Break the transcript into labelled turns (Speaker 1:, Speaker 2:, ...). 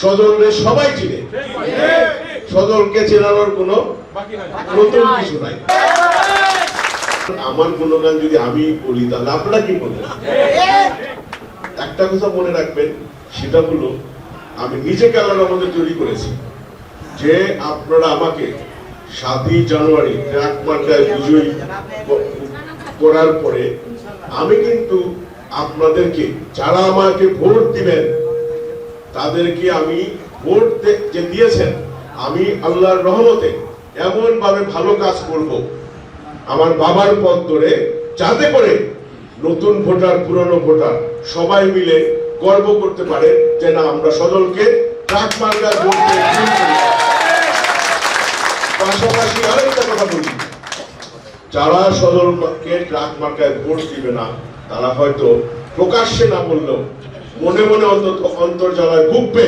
Speaker 1: সজলরে সবাই চিনে। সজলকে চেনানোর কোনো নতুন কিছু নাই। আমার গুণগান যদি আমি বলি, তাহলে আপনারা কি বলবেন একটা কথা মনে রাখবেন, সেটা হলো, আমি নিজেকে আল্লাহর আমাদের তৈরি করেছি? যে আপনারা আমাকে সাতই জানুয়ারি ট্রাক মার্কায় বিজয়ী করার পরে, আমি কিন্তু আপনাদেরকে, যারা আমাকে ভোট দিবেন তাদেরকে আমি ভোট যে দিয়েছেন, আমি আল্লাহর রহমতে এমন ভাবে ভালো কাজ করব আমার বাবার পথ ধরে যাতে করে নতুন ভোটার, পুরনো ভোটার সবাই মিলে গর্ব করতে পারে যে না, আমরা করেছি। পাশাপাশি আরেকটা কথা বলি যারা সদলকে ট্রাক মার্কায় ভোট দিবে না, তারা হয়তো প্রকাশ্যে না বললেও মনে মনে অন্তত অন্তর্জালায় ভুগবে।